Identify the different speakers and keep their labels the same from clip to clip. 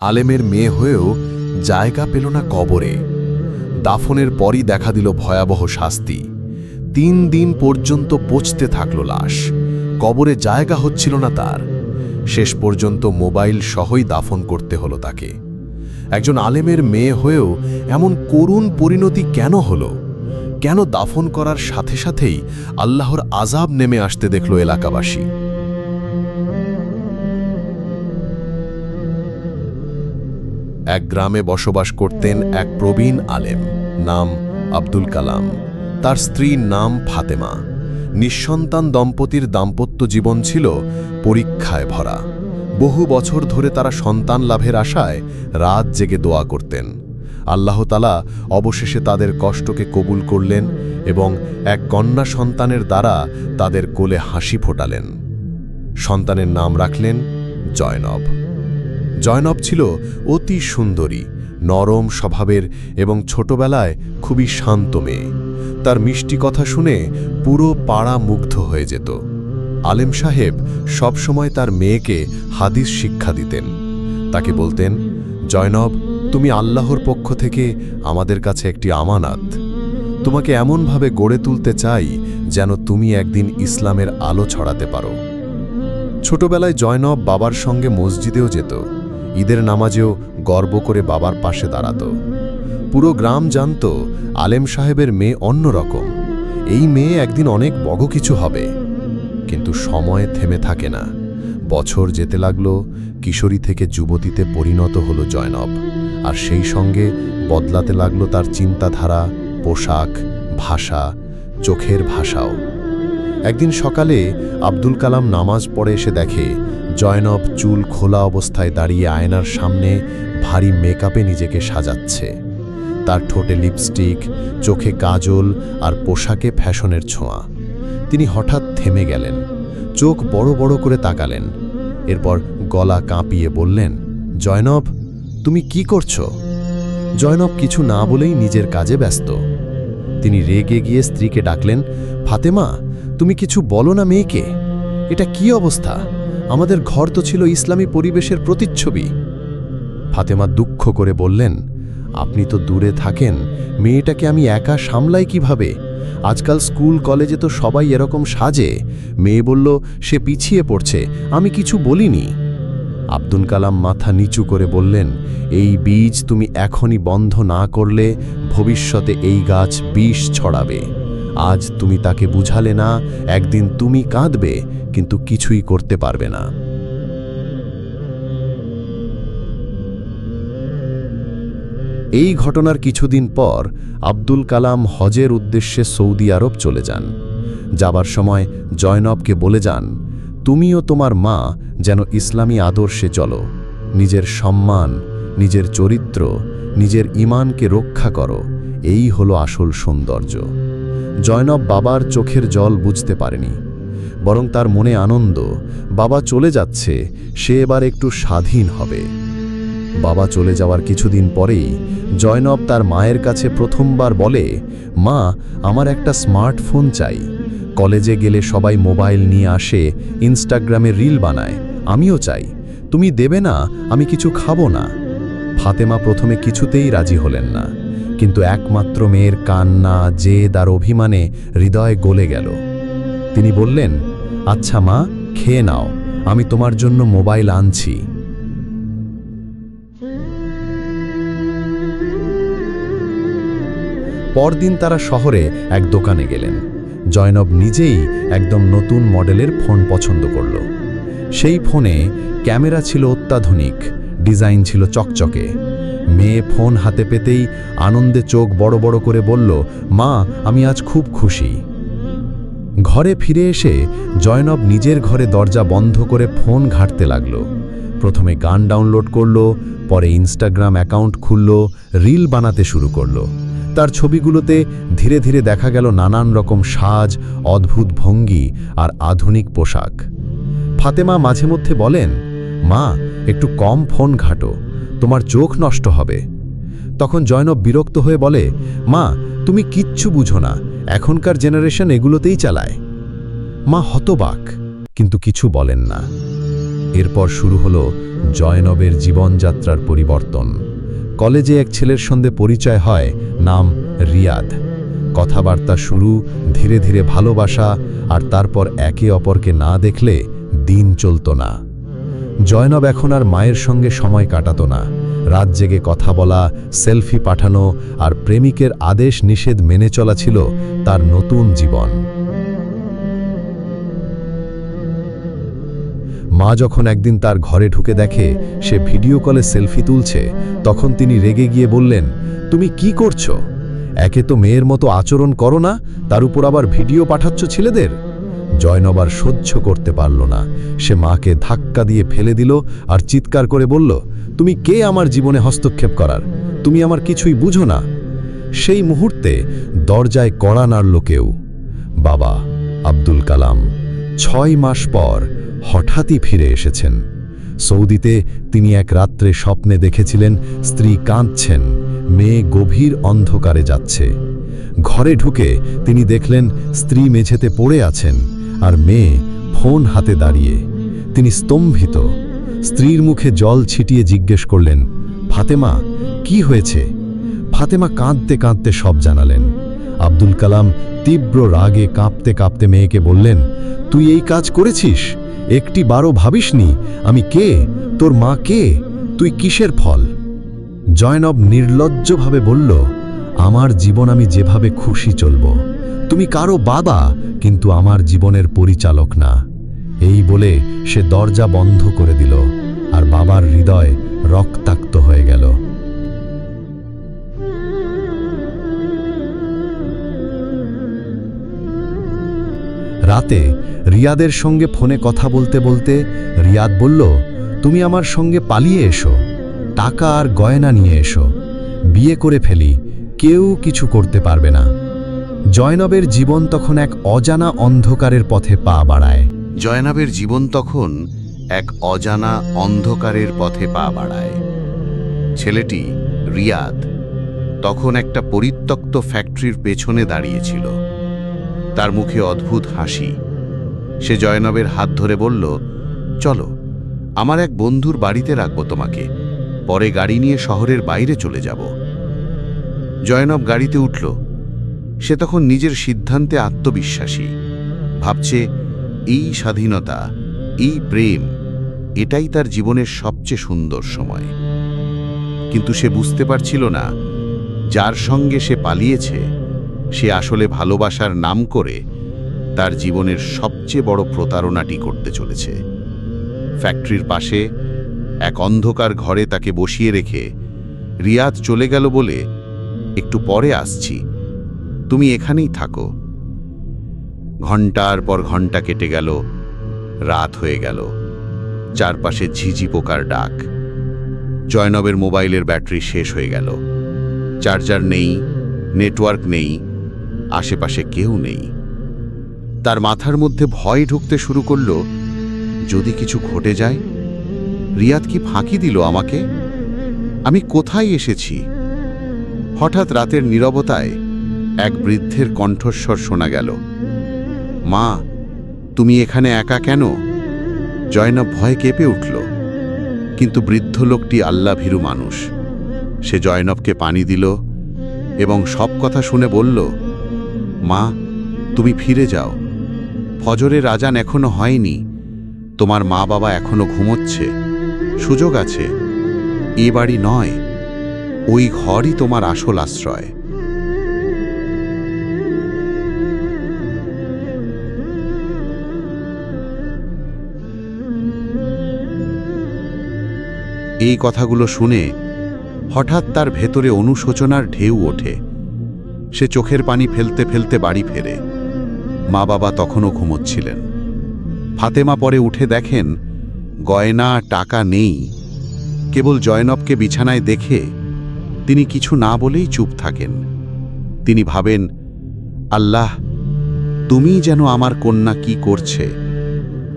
Speaker 1: আলেমের মেয়ে হয়েও জায়গা পেল না কবরে। দাফনের পরই দেখা দিল ভয়াবহ শাস্তি। তিন দিন পর্যন্ত পচতে থাকল লাশ। কবরে জায়গা হচ্ছিল না তার। শেষ পর্যন্ত মোবাইল সহই দাফন করতে হলো তাকে। একজন আলেমের মেয়ে হয়েও এমন করুণ পরিণতি কেন হলো? কেন দাফন করার সাথে সাথেই আল্লাহর আজাব নেমে আসতে দেখল এলাকাবাসী? এক গ্রামে বসবাস করতেন এক প্রবীণ আলেম, নাম আব্দুল কালাম। তার স্ত্রীর নাম ফাতেমা। নিঃসন্তান দম্পতির দাম্পত্য জীবন ছিল পরীক্ষায় ভরা। বহু বছর ধরে তারা সন্তান লাভের আশায় রাত জেগে দোয়া করতেন। আল্লাহতালা অবশেষে তাদের কষ্টকে কবুল করলেন এবং এক কন্যা সন্তানের দ্বারা তাদের কোলে হাসি ফোটালেন। সন্তানের নাম রাখলেন জয়নব। জয়নব ছিল অতি সুন্দরী, নরম স্বভাবের এবং ছোটবেলায় খুবই শান্ত মেয়ে। তার মিষ্টি কথা শুনে পুরো পাড়া মুগ্ধ হয়ে যেত। আলেম সাহেব সবসময় তার মেয়েকে হাদিস শিক্ষা দিতেন। তাকে বলতেন, জয়নব, তুমি আল্লাহর পক্ষ থেকে আমাদের কাছে একটি আমানাত। তোমাকে এমনভাবে গড়ে তুলতে চাই যেন তুমি একদিন ইসলামের আলো ছড়াতে পারো। ছোটবেলায় জয়নব বাবার সঙ্গে মসজিদেও যেত। ঈদের নামাজেও গর্ব করে বাবার পাশে দাঁড়াত। পুরো গ্রাম জানত আলেম সাহেবের মেয়ে অন্যরকম। এই মেয়ে একদিন অনেক বগ কিছু হবে। কিন্তু সময় থেমে থাকে না। বছর যেতে লাগল, কিশোরী থেকে যুবতীতে পরিণত হলো জয়নব। আর সেই সঙ্গে বদলাতে লাগল তার চিন্তাধারা, পোশাক, ভাষা, চোখের ভাষাও। একদিন সকালে আব্দুল কালাম নামাজ পড়ে এসে দেখে, জয়নব চুল খোলা অবস্থায় দাঁড়িয়ে আয়নার সামনে ভারী মেকআপে নিজেকে সাজাচ্ছে। তার ঠোঁটে লিপস্টিক, চোখে কাজল আর পোশাকে ফ্যাশনের ছোঁয়া। তিনি হঠাৎ থেমে গেলেন, চোখ বড় বড় করে তাকালেন। এরপর গলা কাঁপিয়ে বললেন, জয়নব, তুমি কি করছ? জয়নব কিছু না বলেই নিজের কাজে ব্যস্ত। তিনি রেগে গিয়ে স্ত্রীকে ডাকলেন, ফাতেমা তুমি কিছু বলো না মেয়েকে। এটা কি অবস্থা? আমাদের ঘর তো ছিল ইসলামী পরিবেশের প্রতিচ্ছবি। ফাতেমা দুঃখ করে বললেন, আপনি তো দূরে থাকেন, মেয়েটাকে আমি একা সামলাই কীভাবে? আজকাল স্কুল, কলেজে তো সবাই এরকম সাজে। মেয়ে বলল, সে পিছিয়ে পড়ছে, আমি কিছু বলিনি। আব্দুল কালাম মাথা নিচু করে বললেন, এই বীজ তুমি এখনই বন্ধ না করলে ভবিষ্যতে এই গাছ বিষ ছড়াবে। আজ তুমি তাকে বুঝালে না, একদিন তুমি কাঁদবে, কিন্তু কিছুই করতে পারবে না। এই ঘটনার কিছুদিন পর আব্দুল কালাম হজের উদ্দেশ্যে সৌদি আরব চলে যান। যাবার সময় জয়নবকে বলে যান, তুমিও তোমার মা যেন ইসলামী আদর্শে চলো। নিজের সম্মান, নিজের চরিত্র, নিজের ইমানকে রক্ষা করো। এই হলো আসল সৌন্দর্য। জয়নব বাবার চোখের জল বুঝতে পারেনি, বরং তার মনে আনন্দ, বাবা চলে যাচ্ছে, সে এবার একটু স্বাধীন হবে। বাবা চলে যাওয়ার কিছুদিন পরেই জয়নব তার মায়ের কাছে প্রথমবার বলে, মা, আমার একটা স্মার্টফোন চাই। কলেজে গেলে সবাই মোবাইল নিয়ে আসে, ইনস্টাগ্রামে রিল বানায়, আমিও চাই। তুমি দেবে না, আমি কিছু খাব না। ফাতেমা প্রথমে কিছুতেই রাজি হলেন না। কিন্তু একমাত্র মেয়ের কান্না, জেদ আর অভিমানে হৃদয় গলে গেল। তিনি বললেন আচ্ছা মা, খেয়ে নাও, আমি তোমার জন্য মোবাইল আনছি। পরদিন তারা শহরে এক দোকানে গেলেন। জয়নব নিজেই একদম নতুন মডেলের ফোন পছন্দ করল। সেই ফোনে ক্যামেরা ছিল অত্যাধুনিক, ডিজাইন ছিল চকচকে। মেয়ে ফোন হাতে পেতেই আনন্দে চোখ বড় বড় করে বলল, মা, আমি আজ খুব খুশি। ঘরে ফিরে এসে জয়নব নিজের ঘরে দরজা বন্ধ করে ফোন ঘাঁটতে লাগল। প্রথমে গান ডাউনলোড করল, পরে ইনস্টাগ্রাম অ্যাকাউন্ট খুলল, রিল বানাতে শুরু করল। তার ছবিগুলোতে ধীরে ধীরে দেখা গেল নানান রকম সাজ, অদ্ভুত ভঙ্গি আর আধুনিক পোশাক। ফাতেমা মাঝে মধ্যে বলেন, মা, একটু কম ফোন ঘাটো। তোমার চোখ নষ্ট হবে। তখন জয়নব বিরক্ত হয়ে বলে, মা, তুমি কিচ্ছু বুঝো না, এখনকার জেনারেশন এগুলোতেই চালায়। মা হতবাক, কিন্তু কিছু বলেন না। এরপর শুরু হলো জয়নবের জীবনযাত্রার পরিবর্তন। কলেজে এক ছেলের সঙ্গে পরিচয় হয়, নাম রিয়াদ। কথাবার্তা শুরু, ধীরে ধীরে ভালোবাসা, আর তারপর একে অপরকে না দেখলে দিন চলত না। জয়নব এখন আর মায়ের সঙ্গে সময় কাটাত না। রাত জেগে কথা বলা, সেলফি পাঠানো আর প্রেমিকের আদেশ নিষেধ মেনে চলা ছিল তার নতুন জীবন। মা যখন একদিন তার ঘরে ঢুকে দেখে, সে ভিডিও কলে সেলফি তুলছে, তখন তিনি রেগে গিয়ে বললেন, তুমি কি করছ? একে তো মেয়ের মতো আচরণ করো না, তার উপর আবার ভিডিও পাঠাচ্ছ ছেলেদের? জয়নব আর সহ্য করতে পারল না। সে মাকে ধাক্কা দিয়ে ফেলে দিল আর চিৎকার করে বলল, তুমি কে আমার জীবনে হস্তক্ষেপ করার? তুমি আমার কিছুই বুঝো না। সেই মুহূর্তে দরজায় কড়া নাড়ল কেউ। বাবা, আব্দুল কালাম, ছয় মাস পর হঠাৎই ফিরে এসেছেন। সৌদিতে তিনি এক রাত্রে স্বপ্নে দেখেছিলেন, স্ত্রী কাঁদছেন, মেয়ে গভীর অন্ধকারে যাচ্ছে। ঘরে ঢুকে তিনি দেখলেন স্ত্রী মেঝেতে পড়ে আছেন। আর মেয়ে ফোন হাতে দাঁড়িয়ে। তিনি স্তম্ভিত। স্ত্রীর মুখে জল ছিটিয়ে জিজ্ঞেস করলেন, ফাতেমা, কি হয়েছে? ফাতেমা কাঁদতে কাঁদতে সব জানালেন। আব্দুল কালাম তীব্র রাগে কাঁপতে কাঁপতে মেয়েকে বললেন, তুই এই কাজ করেছিস? একটি বারো ভাবিসনি? আমি কে? তোর মা কে? তুই কিসের ফল? জয়নব নির্লজ্জভাবে বলল, আমার জীবন আমি যেভাবে খুশি চলব। তুমি কারও বাবা, কিন্তু আমার জীবনের পরিচালক না। এই বলে সে দরজা বন্ধ করে দিল, আর বাবার হৃদয় রক্তাক্ত হয়ে গেল। রাতে রিয়াদের সঙ্গে ফোনে কথা বলতে বলতে রিয়াদ বলল, তুমি আমার সঙ্গে পালিয়ে এসো, টাকা আর গয়না নিয়ে এসো। বিয়ে করে ফেলি, কেউ কিছু করতে পারবে না। জয়নবের জীবন তখন এক অজানা অন্ধকারের পথে পা বাড়ায়।
Speaker 2: জয়নবের জীবন তখন এক অজানা অন্ধকারের পথে পা বাড়ায়। ছেলেটি রিয়াদ তখন একটা পরিত্যক্ত ফ্যাক্টরির পেছনে দাঁড়িয়েছিল তার মুখে অদ্ভুত হাসি। সে জয়নবের হাত ধরে বলল, চলো, আমার এক বন্ধুর বাড়িতে রাখব তোমাকে। পরে গাড়ি নিয়ে শহরের বাইরে চলে যাব। জয়নব গাড়িতে উঠল। সে তখন নিজের সিদ্ধান্তে আত্মবিশ্বাসী। ভাবছে, এই স্বাধীনতা, এই প্রেম, এটাই তার জীবনের সবচেয়ে সুন্দর সময়। কিন্তু সে বুঝতে পারছিল না, যার সঙ্গে সে পালিয়েছে, সে আসলে ভালোবাসার নাম করে তার জীবনের সবচেয়ে বড় প্রতারণাটি করতে চলেছে। ফ্যাক্টরির পাশে এক অন্ধকার ঘরে তাকে বসিয়ে রেখে, রিয়াদ চলে গেল বলে একটু পরে আসছি। তুমি এখানেই থাকো। ঘণ্টার পর ঘণ্টা কেটে গেল, রাত হয়ে গেল। চারপাশে ঝিঝি পোকার ডাক। জয়নবের মোবাইলের ব্যাটারি শেষ হয়ে গেল। চার্জার নেই, নেটওয়ার্ক নেই, আশেপাশে কেউ নেই। তার মাথার মধ্যে ভয় ঢুকতে শুরু করল, যদি কিছু ঘটে যায়, রিয়াদ কি ফাঁকি দিল আমাকে? আমি কোথায় এসেছি? হঠাৎ রাতের নীরবতায় এক বৃদ্ধের কণ্ঠস্বর শোনা গেল। মা, তুমি এখানে একা কেন? জয়নব ভয় কেঁপে উঠল। কিন্তু বৃদ্ধ লোকটি আল্লাহ ভীরু মানুষ। সে জয়নবকে পানি দিল এবং সব কথা শুনে বলল, মা, তুমি ফিরে যাও। ফজরের আজান এখনও হয়নি। তোমার মা বাবা এখনও ঘুমোচ্ছে। সুযোগ আছে। এ বাড়ি নয়। ওই ঘরই তোমার আসল আশ্রয়। এই কথাগুলো শুনে হঠাৎ তার ভেতরে অনুশোচনার ঢেউ ওঠে। সে চোখের পানি ফেলতে ফেলতে বাড়ি ফেরে। মা বাবা তখনও ঘুমোচ্ছিলেন। ফাতেমা পরে উঠে দেখেন গয়না, টাকা নেই। কেবল জয়নবকে বিছানায় দেখে তিনি কিছু না বলেই চুপ থাকেন। তিনি ভাবেন, আল্লাহ তুমি যেন আমার কন্যা কি করছে।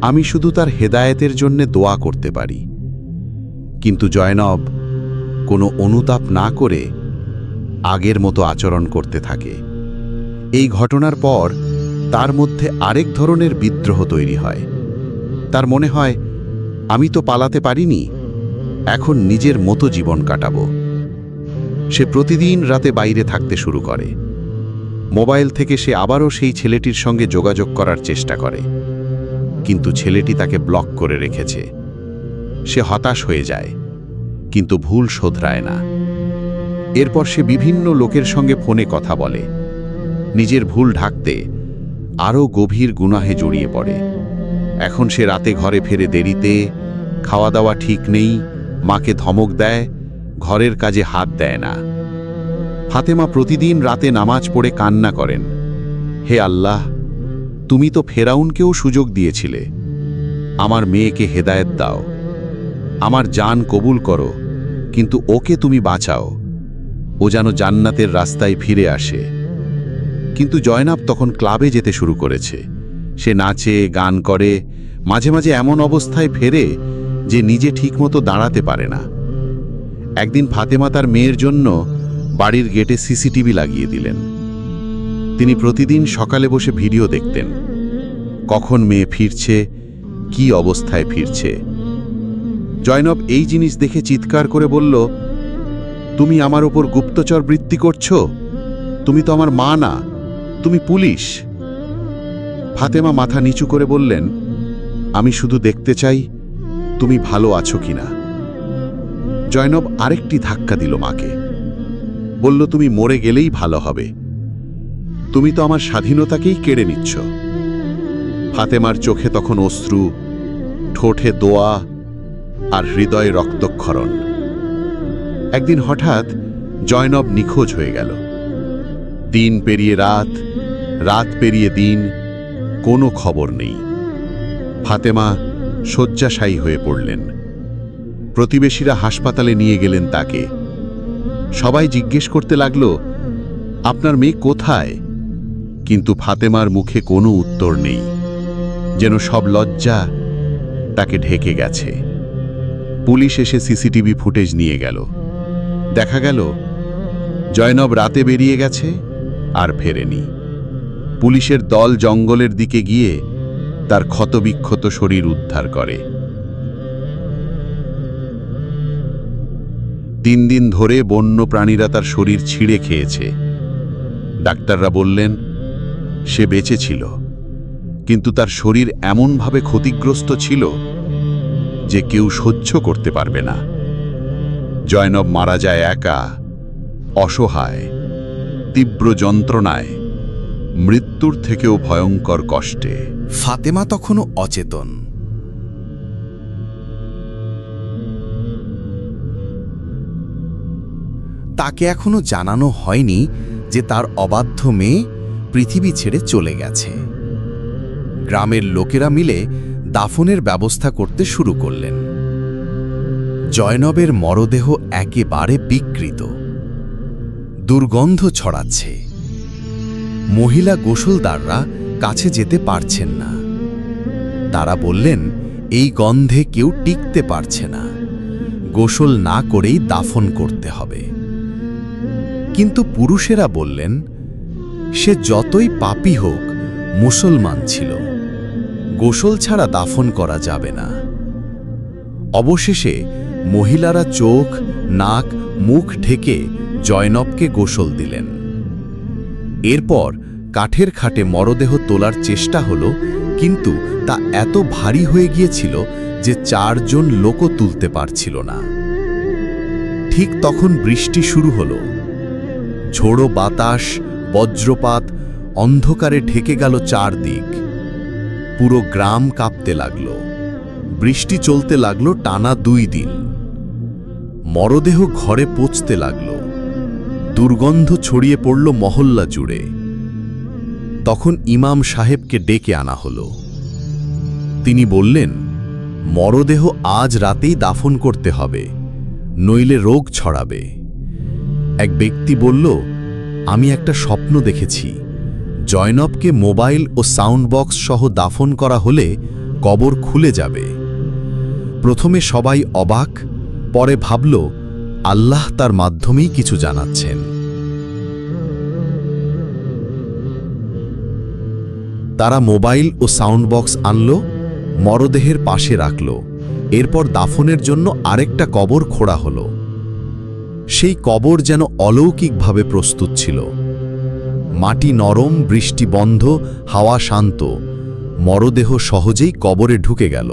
Speaker 2: আমি শুধু তার হেদায়েতের জন্য দোয়া করতে পারি। কিন্তু জয়নব কোনো অনুতাপ না করে আগের মতো আচরণ করতে থাকে। এই ঘটনার পর তার মধ্যে আরেক ধরনের বিদ্রোহ তৈরি হয়। তার মনে হয়, আমি তো পালাতে পারিনি,
Speaker 1: এখন নিজের মতো জীবন কাটাবো। সে প্রতিদিন রাতে বাইরে থাকতে শুরু করে। মোবাইল থেকে সে আবারও সেই ছেলেটির সঙ্গে যোগাযোগ করার চেষ্টা করে। কিন্তু ছেলেটি তাকে ব্লক করে রেখেছে। সে হতাশ হয়ে যায়, কিন্তু ভুল শোধরায় না। এরপর সে বিভিন্ন লোকের সঙ্গে ফোনে কথা বলে। নিজের ভুল ঢাকতে আরও গভীর গুনাহে জড়িয়ে পড়ে। এখন সে রাতে ঘরে ফেরে দেরিতে খাওয়া দাওয়া ঠিক নেই, মাকে ধমক দেয়, ঘরের কাজে হাত দেয় না। ফাতেমা প্রতিদিন রাতে নামাজ পড়ে কান্না করেন। হে আল্লাহ, তুমি তো ফেরাউনকেও সুযোগ দিয়েছিলে। আমার মেয়েকে হেদায়েত দাও। আমার জান কবুল করো, কিন্তু ওকে তুমি বাঁচাও। ও যেন জান্নাতের রাস্তায় ফিরে আসে। কিন্তু জয়নাব তখন ক্লাবে যেতে শুরু করেছে। সে নাচে, গান করে, মাঝে মাঝে এমন অবস্থায় ফেরে যে নিজে ঠিকমতো দাঁড়াতে পারে না। একদিন ফাতেমা তার মেয়ের জন্য বাড়ির গেটে সিসিটিভি লাগিয়ে দিলেন। তিনি প্রতিদিন সকালে বসে ভিডিও দেখতেন। কখন মেয়ে ফিরছে, কি অবস্থায় ফিরছে জয়নব এই জিনিস দেখে চিৎকার করে বলল, তুমি আমার ওপর গুপ্তচর বৃত্তি করছ? তুমি তো আমার মা না, তুমি পুলিশ। ফাতেমা মাথা নিচু করে বললেন, আমি শুধু দেখতে চাই, তুমি ভালো আছো কিনা জয়নব আরেকটি ধাক্কা দিল মাকে, বলল, তুমি মরে গেলেই ভালো হবে। তুমি তো আমার স্বাধীনতাকেই কেড়ে নিচ্ছ। ফাতেমার চোখে তখন অশ্রু, ঠোঁটে দোয়া আর হৃদয়ে রক্তক্ষরণ। একদিন হঠাৎ জয়নব নিখোঁজ হয়ে গেল। দিন পেরিয়ে রাত রাত পেরিয়ে দিন, কোনো খবর নেই। ফাতেমা শয্যাশায়ী হয়ে পড়লেন। প্রতিবেশীরা হাসপাতালে নিয়ে গেলেন তাকে। সবাই জিজ্ঞেস করতে লাগল, আপনার মেয়ে কোথায়? কিন্তু ফাতেমার মুখে কোনো উত্তর নেই। যেন সব লজ্জা তাকে ঢেকে গেছে। পুলিশ এসে সিসিটিভি ফুটেজ নিয়ে গেল। দেখা গেল, জয়নব রাতে বেরিয়ে গেছে আর ফেরেনি। পুলিশের দল জঙ্গলের দিকে গিয়ে তার ক্ষতবিক্ষত শরীর উদ্ধার করে। তিন দিন ধরে বন্য প্রাণীরা তার শরীর ছিঁড়ে খেয়েছে। ডাক্তাররা বললেন, সে বেঁচে ছিল, কিন্তু তার শরীর এমনভাবে ক্ষতিগ্রস্ত ছিল যে কেউ সহ্য করতে পারবে না। জয়নব মারা যায় একা, অসহায়, তীব্র যন্ত্রণায়, মৃত্যুর থেকেও ভয়ঙ্কর কষ্টে।
Speaker 3: ফাতেমা তখনও অচেতন। তাকে এখনও জানানো হয়নি যে তার অবাধ্য মেয়ে পৃথিবী ছেড়ে চলে গেছে। গ্রামের লোকেরা মিলে দাফনের ব্যবস্থা করতে শুরু করলেন। জয়নবের মরদেহ একেবারে বিকৃত। দুর্গন্ধ ছড়াচ্ছে। মহিলা গোসলদাররা কাছে যেতে পারছেন না। তারা বললেন, এই গন্ধে কেউ টিকতে পারছে না। গোসল না করেই দাফন করতে হবে। কিন্তু পুরুষেরা বললেন, সে যতই পাপী হোক, মুসলমান ছিল। গোসল ছাড়া দাফন করা যাবে না। অবশেষে মহিলারা চোখ, নাক, মুখ ঢেকে জয়নবকে গোসল দিলেন। এরপর কাঠের খাটে মরদেহ তোলার চেষ্টা হল, কিন্তু তা এত ভারী হয়ে গিয়েছিল যে চারজন লোকও তুলতে পারছিল না। ঠিক তখন বৃষ্টি শুরু হল। ঝোড়ো বাতাস, বজ্রপাত, অন্ধকারে ঢেকে গেল চারদিক। পুরো গ্রাম কাঁপতে লাগল। বৃষ্টি চলতে লাগল টানা দুই দিন। মরদেহ ঘরে পচতে লাগল। দুর্গন্ধ ছড়িয়ে পড়ল মহল্লা জুড়ে। তখন ইমাম সাহেবকে ডেকে আনা হল। তিনি বললেন, মরদেহ আজ রাতেই দাফন করতে হবে, নইলে রোগ ছড়াবে। এক ব্যক্তি বলল, আমি একটা স্বপ্ন দেখেছি। জয়নবকে মোবাইল ও সাউন্ড বক্স সহ দাফন করা হলে কবর খুলে যাবে। প্রথমে সবাই অবাক, পরে ভাবল, আল্লাহ তার মাধ্যমেই কিছু জানাচ্ছেন। তারা মোবাইল ও সাউন্ড বক্স আনল, মরদেহের পাশে রাখল।
Speaker 1: এরপর দাফনের জন্য আরেকটা কবর খোঁড়া হলো। সেই কবর যেন অলৌকিকভাবে প্রস্তুত ছিল। মাটি নরম, বৃষ্টি বন্ধ, হাওয়া শান্ত। মরদেহ সহজেই কবরে ঢুকে গেল।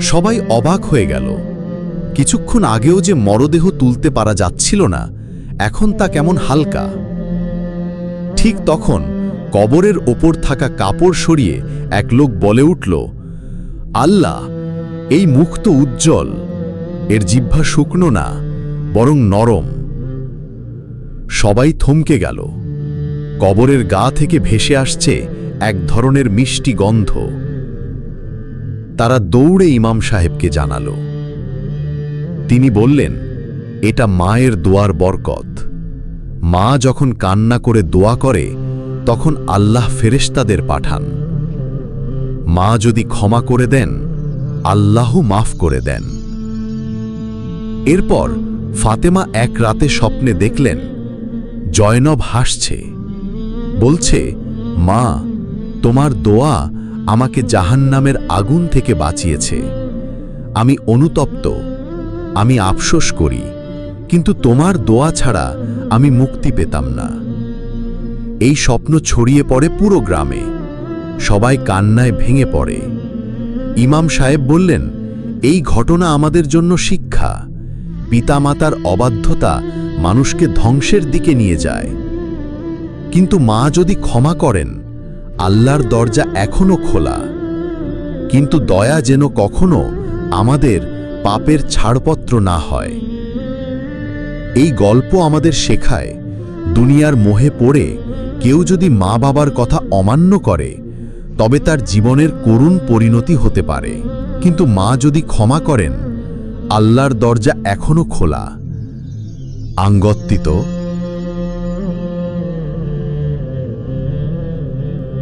Speaker 1: সবাই অবাক হয়ে গেল। কিছুক্ষণ আগেও যে মরদেহ তুলতে পারা যাচ্ছিল না, এখন তা কেমন হালকা। ঠিক তখন কবরের ওপর থাকা কাপড় সরিয়ে এক লোক বলে উঠল, আল্লাহ, এই মুখ তো উজ্জ্বল। এর জিহ্বা শুকনো না, বরং নরম। সবাই থমকে গেল। কবরের গা থেকে ভেসে আসছে এক ধরনের মিষ্টি গন্ধ। তারা দৌড়ে ইমাম সাহেবকে জানালো। তিনি বললেন, এটা মায়ের দোয়ার বরকত। মা যখন কান্না করে দোয়া করে, তখন আল্লাহ ফেরেশতাদের পাঠান। মা যদি ক্ষমা করে দেন, আল্লাহ মাফ করে দেন। এরপর ফাতেমা এক রাতে স্বপ্নে দেখলেন জয়নব হাসছে। বলছে, মা, তোমার দোয়া আমাকে জাহান্নামের আগুন থেকে বাঁচিয়েছে। আমি অনুতপ্ত, আমি আফসোস করি, কিন্তু তোমার দোয়া ছাড়া আমি মুক্তি পেতাম না। এই স্বপ্ন ছড়িয়ে পড়ে পুরো গ্রামে। সবাই কান্নায় ভেঙে পড়ে। ইমাম সাহেব বললেন, এই ঘটনা আমাদের জন্য শিক্ষা। পিতামাতার অবাধ্যতা মানুষকে ধ্বংসের দিকে নিয়ে যায়। কিন্তু মা যদি ক্ষমা করেন, আল্লাহর দরজা এখনও খোলা। কিন্তু দয়া যেন কখনো আমাদের পাপের ছাড়পত্র না হয়। এই গল্প আমাদের শেখায়, দুনিয়ার মোহে পড়ে কেউ যদি মা বাবার কথা অমান্য করে, তবে তার জীবনের করুণ পরিণতি হতে পারে। কিন্তু মা যদি ক্ষমা করেন, আল্লাহর দরজা এখনও খোলা। আঙ্গত্তিত।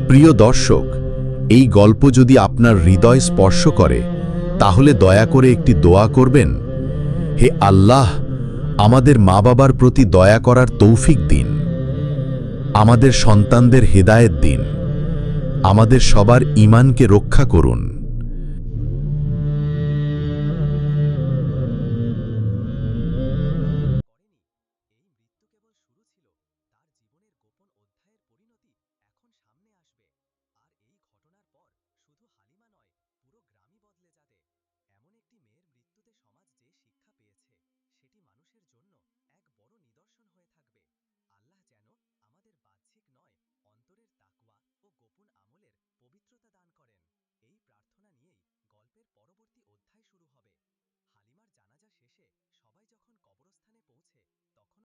Speaker 1: প্রিয় দর্শক, এই গল্প যদি আপনার হৃদয় স্পর্শ করে, তাহলে দয়া করে একটি দোয়া করবেন। হে আল্লাহ, আমাদের মা বাবার প্রতি দয়া করার তৌফিক দিন। আমাদের সন্তানদের হেদায়েত দিন। আমাদের সবার ইমানকে রক্ষা করুন।
Speaker 4: গল্পের পরবর্তী অধ্যায় শুরু হবে। হালিমার জানাজা শেষে সবাই যখন কবরস্থানে পৌঁছে তখন